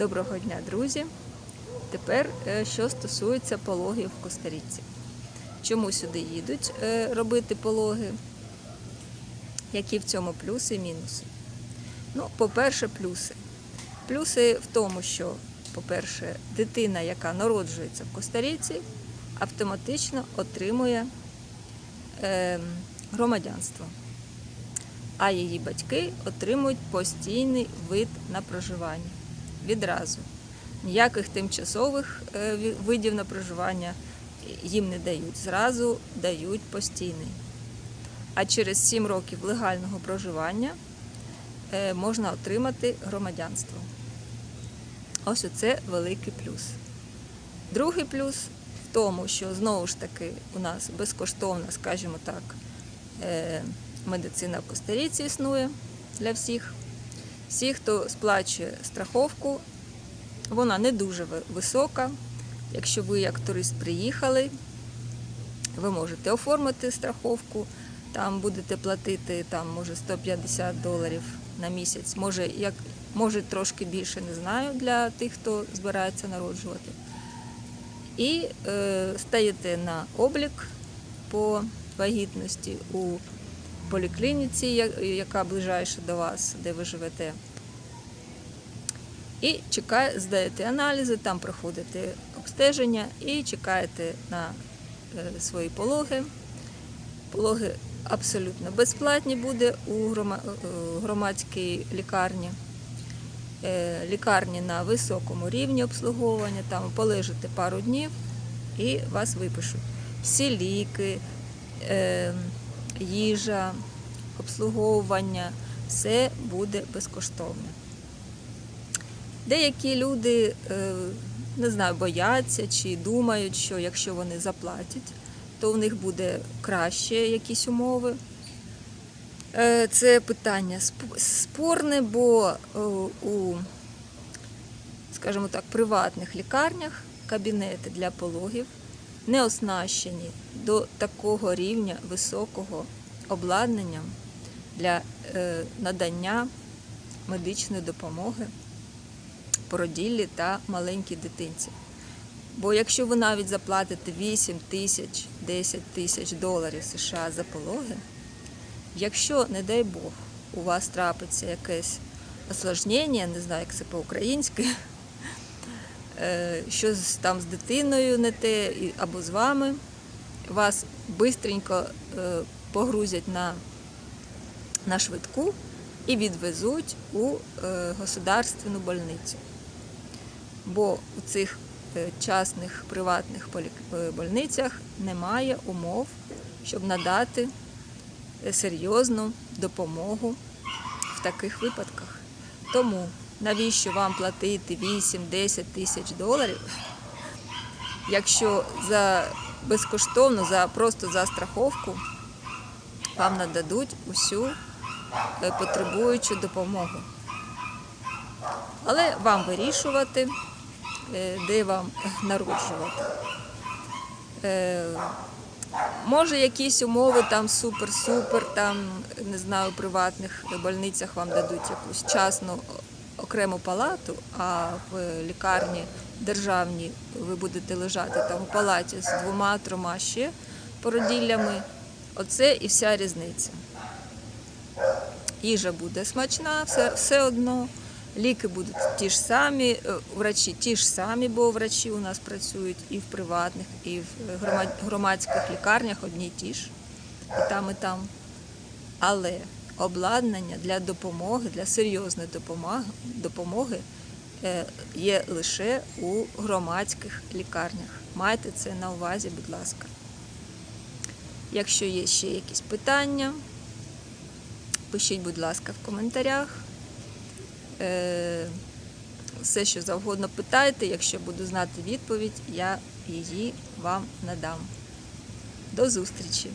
Доброго дня, друзі! Тепер, е, що стосується пологів в Костаріці. Чому сюди їдуть е, робити пологи? Які в цьому плюси і мінуси? Ну, по-перше, плюси. Плюси в тому, що, по-перше, дитина, яка народжується в Костаріці, автоматично отримує е, громадянство а її батьки отримують постійний вид на проживання відразу. Ніяких тимчасових е, видів на проживання їм не дають. Зразу дають постійний. А через 7 років легального проживання е, можна отримати громадянство. Ось оце великий плюс. Другий плюс в тому, що знову ж таки у нас безкоштовна, скажімо так, е, медицина в Костаріці існує для всіх. Всі, хто сплачує страховку, вона не дуже висока. Якщо ви як турист приїхали, ви можете оформити страховку, там будете платити там, може 150 доларів на місяць, може, як, може трошки більше, не знаю, для тих, хто збирається народжувати. І е, стаєте на облік по вагітності у поліклініці, яка ближайша до вас, де ви живете. І чекає, здаєте аналізи, там проходите обстеження і чекаєте на е, свої пологи. Пологи абсолютно безплатні буде у е, громадській лікарні. Е, Лікарні на високому рівні обслуговування, там полежите пару днів і вас випишуть. Всі ліки, їжа, обслуговування, все буде безкоштовне. Деякі люди, е, не знаю, бояться чи думають, що якщо вони заплатять, то в них буде краще якісь умови. Е, Це питання спорне, бо е, у, скажімо так, приватних лікарнях кабінети для пологів не оснащені до такого рівня високого обладнання для е, надання медичної допомоги породіллі та маленькій дитинці. Бо якщо ви навіть заплатите 8 тисяч, 10 тисяч доларів США за пологи, якщо, не дай Бог, у вас трапиться якесь осложнення, не знаю, як це по-українськи, е, що з- там з дитиною не те або з вами, вас швидко погрузять на, на швидку і відвезуть у е, государственну больницю. Бо у цих е, частних приватних е, больницях немає умов, щоб надати е, серйозну допомогу в таких випадках. Тому навіщо вам платити 8-10 тисяч доларів, якщо за безкоштовно, за просто за страховку вам нададуть усю е, потребуючу допомогу. Але вам вирішувати, е, де вам народжувати. Е, Може, якісь умови там супер-супер, там не знаю, у приватних больницях вам дадуть якусь частну окрему палату, а в лікарні державній ви будете лежати там у палаті з двома-трьома ще породіллями. Оце і вся різниця. Їжа буде смачна, все, все одно. Ліки будуть ті ж самі, е, врачі ті ж самі, бо врачі у нас працюють і в приватних, і в громадських лікарнях одні ті ж, і там, і там. Але обладнання для допомоги, для серйозної допомоги, допомоги е, є лише у громадських лікарнях. Майте це на увазі, будь ласка. Якщо є ще якісь питання, пишіть, будь ласка, в коментарях. Е, Все, що завгодно питайте, якщо буду знати відповідь, я її вам надам. До зустрічі!